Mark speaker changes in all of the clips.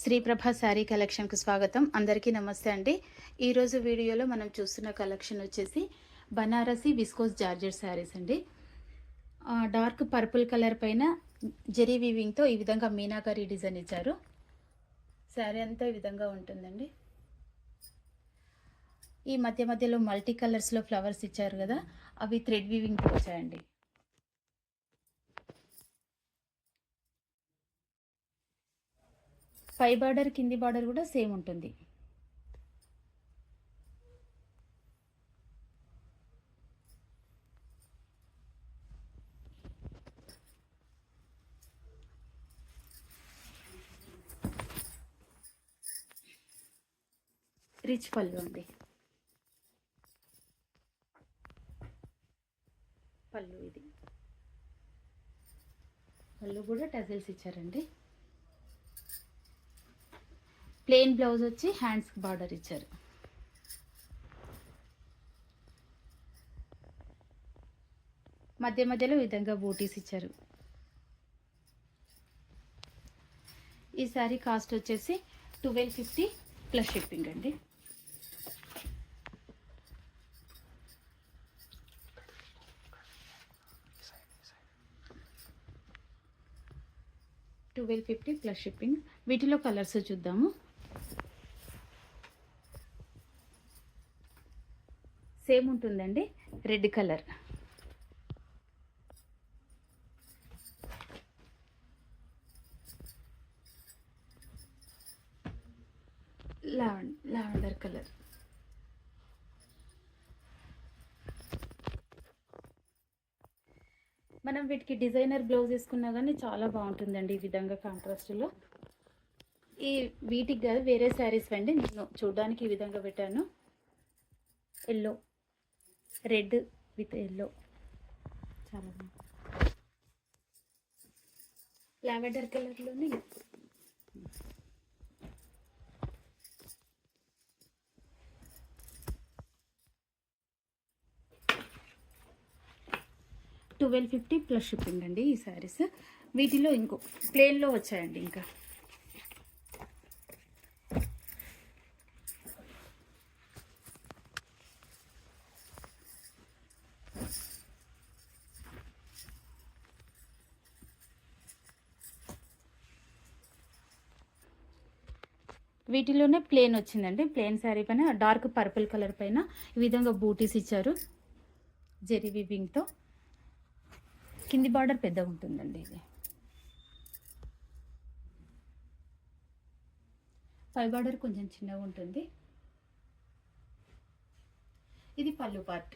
Speaker 1: శ్రీప్రభ శారీ కలెక్షన్కు స్వాగతం. అందరికీ నమస్తే అండి. ఈరోజు వీడియోలో మనం చూస్తున్న కలెక్షన్ వచ్చేసి బనారసి విస్కోస్ జార్జెట్ శారీస్ అండి. డార్క్ పర్పుల్ కలర్ పైన జెరీ వీవింగ్తో ఈ విధంగా మీనాకరీ డిజైన్ ఇచ్చారు. శారీ అంతా ఈ విధంగా ఉంటుందండి. ఈ మధ్య మధ్యలో మల్టీ కలర్స్లో ఫ్లవర్స్ ఇచ్చారు కదా అవి థ్రెడ్ వీవింగ్తో వచ్చాయండి. పై బార్డర్ కింది బార్డర్ కూడా సేమ్ ఉంటుంది. రిచ్ పళ్ళు అండి. పళ్ళు ఇది. పళ్ళు కూడా టజల్స్ ఇచ్చారండి. ప్లెయిన్ బ్లౌజ్ వచ్చి హ్యాండ్స్కి బార్డర్ ఇచ్చారు. మధ్య మధ్యలో విధంగా బూటీస్ ఇచ్చారు. ఈ శారీ కాస్ట్ వచ్చేసి ట్వెల్వ్ ఫిఫ్టీ ప్లస్ షిప్పింగ్ అండి. Twelve fifty plus shipping. వీటిలో కలర్స్ చూద్దాము. సేమ్ ఉంటుందండి. రెడ్ కలర్ లావెండ్ లావెండర్ కలర్ మనం వీటికి డిజైనర్ బ్లౌజ్ వేసుకున్నా కానీ చాలా బాగుంటుందండి ఈ విధంగా కాంట్రాస్ట్లో ఈ వీటికి కాదు వేరే శారీస్ అండి. నేను చూడడానికి ఈ విధంగా పెట్టాను. ఎల్లో రెడ్ విత్ ఎల్లో చాలా బాగుంది. లావెండర్ కలర్లోనే ట్వెల్వ్ ఫిఫ్టీ ప్లస్ షిప్పింగ్ అండి ఈ శారీస్. వీటిలో ఇంకో ప్లేన్లో వచ్చాయండి ఇంకా. వీటిలోనే ప్లేన్ వచ్చిందండి. ప్లేన్ శారీ పైన డార్క్ పర్పుల్ కలర్ పైన ఈ విధంగా బూటీస్ ఇచ్చారు. జెరీ వివింగ్తో కింది బార్డర్ పెద్దగా ఉంటుందండి ఇది. పై బార్డర్ కొంచెం చిన్నగా ఉంటుంది. ఇది పళ్ళు పార్ట్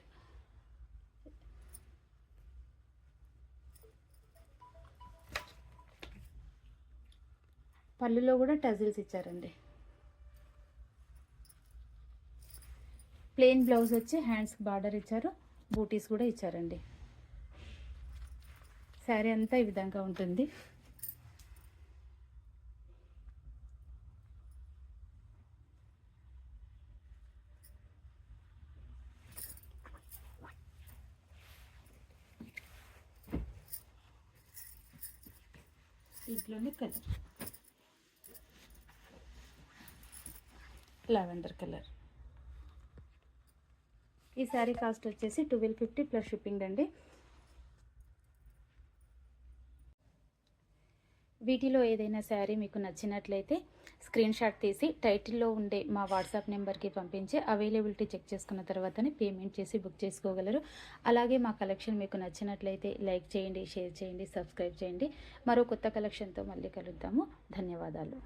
Speaker 1: పళ్ళులో కూడా టజిల్స్ ఇచ్చారండి. ప్లెయిన్ బ్లౌజ్ వచ్చి హ్యాండ్స్కి బార్డర్ ఇచ్చారు బూటీస్ కూడా ఇచ్చారండి. శారీ అంతా ఈ విధంగా ఉంటుంది. ఇంట్లోనే కలర్. Lavender colour. ఈ శారీ కాస్ట్ వచ్చేసి ట్వెల్వ్ ఫిఫ్టీ ప్లస్ షిప్పింగ్ అండి. వీటిలో ఏదైనా శారీ మీకు నచ్చినట్లయితే స్క్రీన్ షాట్ తీసి టైటిల్లో ఉండే మా వాట్సాప్ నెంబర్కి పంపించి అవైలబిలిటీ చెక్ చేసుకున్న తర్వాతనే పేమెంట్ చేసి బుక్ చేసుకోగలరు. అలాగే మా కలెక్షన్ మీకు నచ్చినట్లయితే లైక్ చేయండి షేర్ చేయండి సబ్స్క్రైబ్ చేయండి. మరో కొత్త కలెక్షన్తో మళ్ళీ కలుద్దాము. ధన్యవాదాలు.